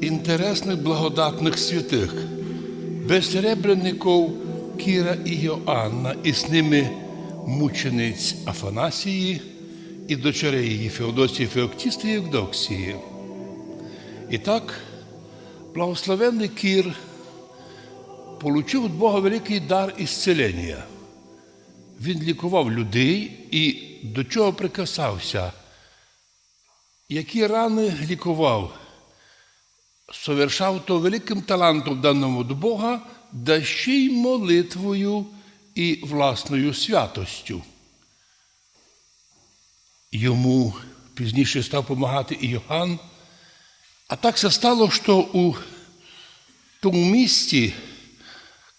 інтересних благодатних святих, безсеребряників Кіра і Йоанна, і з ними мучениць Афанасії і дочерей її Феодосії Феоктісти і Євдоксії. І так, благословенний Кір получив від Бога великий дар ісцелення. Він лікував людей і до чого прикасався. Які рани лікував, совершав то великим талантом даному до Бога, да ще й молитвою і власною святостю. Йому пізніше став допомагати і Йоганн. А так се стало, що у тому місті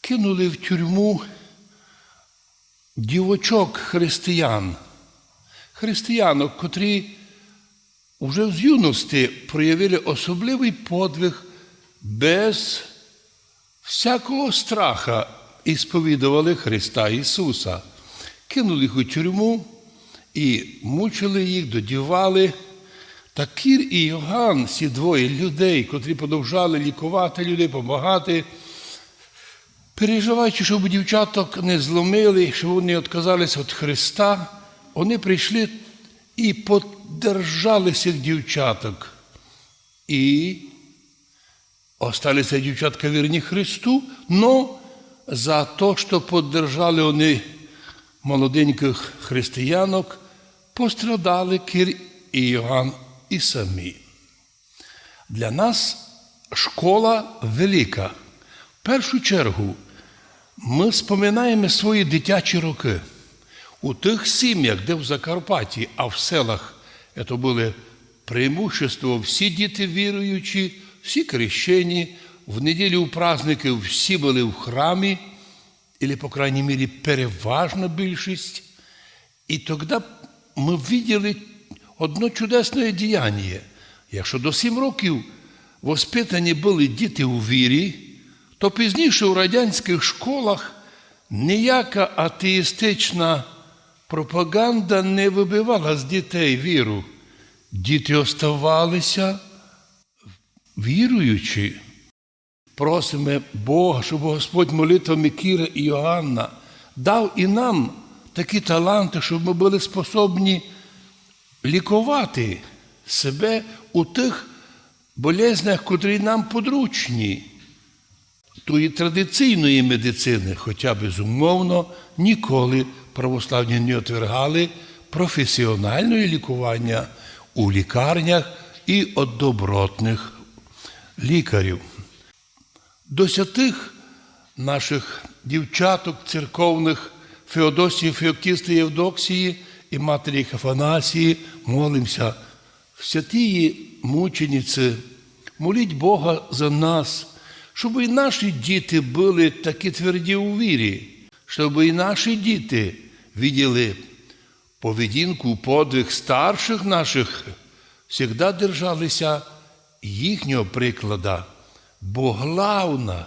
кинули в тюрму дівочок християн, християнок, котрі вже з юності проявили особливий подвиг без всякого страха і сповідували Христа Ісуса. Кинули їх у тюрму і мучили їх, додівали. Та Кір і Йоган, ці двоє людей, котрі продовжали лікувати людей, допомагати, переживаючи, щоб дівчаток не зломили, щоб вони відказалися від Христа, вони прийшли і подержали цих дівчаток. І осталися дівчатка вірні Христу, но за те, що поддержали вони молоденьких християнок, пострадали Кир і Йоанн і самі. Для нас школа велика. В першу чергу ми споминаємо свої дитячі роки. У тих сім'ях, де в Закарпатті, а в селах це були преимущество, всі діти віруючі, всі крещені, в неділю у праздники всі були в храмі, або, по крайній мірі, переважна більшість. І тоді ми бачили одно чудесне діяння. Якщо до сім років воспитані були діти у вірі, то пізніше у радянських школах ніяка атеїстична пропаганда не вибивала з дітей віру. Діти оставалися віруючі. Просимо Бога, щоб Господь молитвами Кіра і Йоанна дав і нам такі таланти, щоб ми були способні лікувати себе у тих болезнях, котрі нам подручні. Тої традиційної медицини, хоча безумовно ніколи православні не отвергали професіональної лікування у лікарнях і від добротних лікарів. До святих наших дівчаток церковних Феодосії, Феоктісти, Євдоксії і матері Хафанасії молимося. Святії мучениці, моліть Бога за нас, щоб і наші діти були такі тверді у вірі, щоб і наші діти виділи поведінку, подвиг старших наших, завжди держалися їхнього приклада. Бо главна,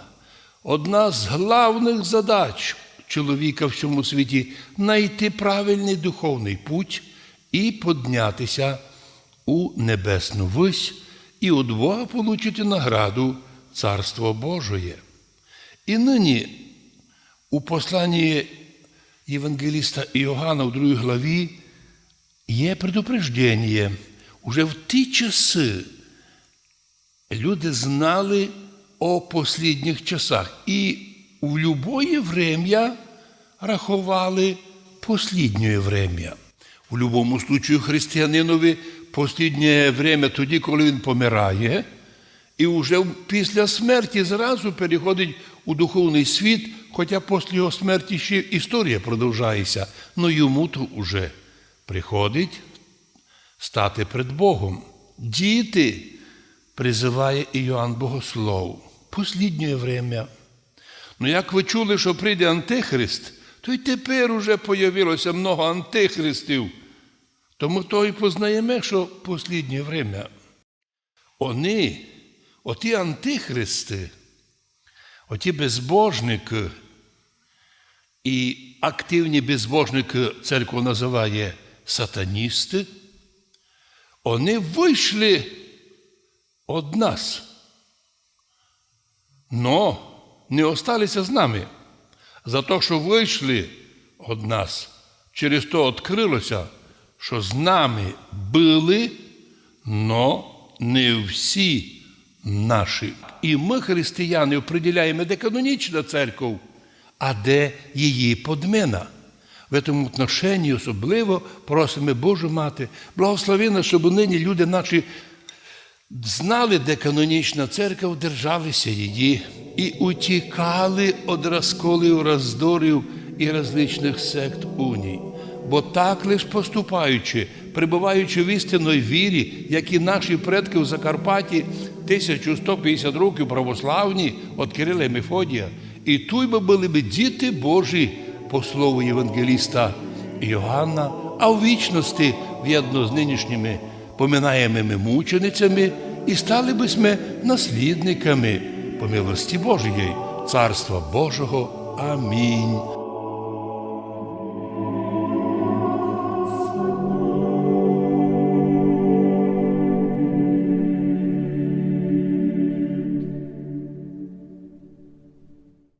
одна з главних задач чоловіка в цьому світі знайти правильний духовний путь і піднятися у небесну вись і від Бога получити награду Царство Божоє. І нині у посланні Євангеліста Іоганна в другій главі є предупреждення. Уже в ті часи люди знали о послідніх часах і в любое время рахували посліднє время. У будь-якому случаю християнинові время тоді, коли він помирає, і вже після смерті зразу переходить у духовний світ, хоча після його смерті ще історія продовжується, але йому то вже приходить стати перед Богом. Діти призиває Іоанн Богослов. Посліднє время. Ну, як ви чули, що прийде Антихрист, то й тепер уже появилося много антихристів. Тому то і познаємо, що посліднє время. Вони, оті антихристи, оті безбожники, і активні безбожники церква називає сатаністи, вони вийшли від нас. но не осталися з нами. За те, що вийшли від нас, через то відкрилося, що з нами були, но не всі наші. І ми, християни, определяємо, де канонічна церква, а де її подмина. В цьому отношенні особливо просимо Божу Мати, благослови нас, щоб нині люди наші знали, де канонічна церква, держалися її і утікали від розколів, роздорів і различних сект уній. Бо так лиш поступаючи, прибуваючи в істинної вірі, як і наші предки в Закарпатті 1150 років православні від Кирила і Мефодія, і туй би були б діти Божі по слову Євангеліста Йоганна, а в вічності в'єдно з нинішніми поминаємими мученицями і стали би ми наслідниками по милості Божої, Царства Божого. Амінь.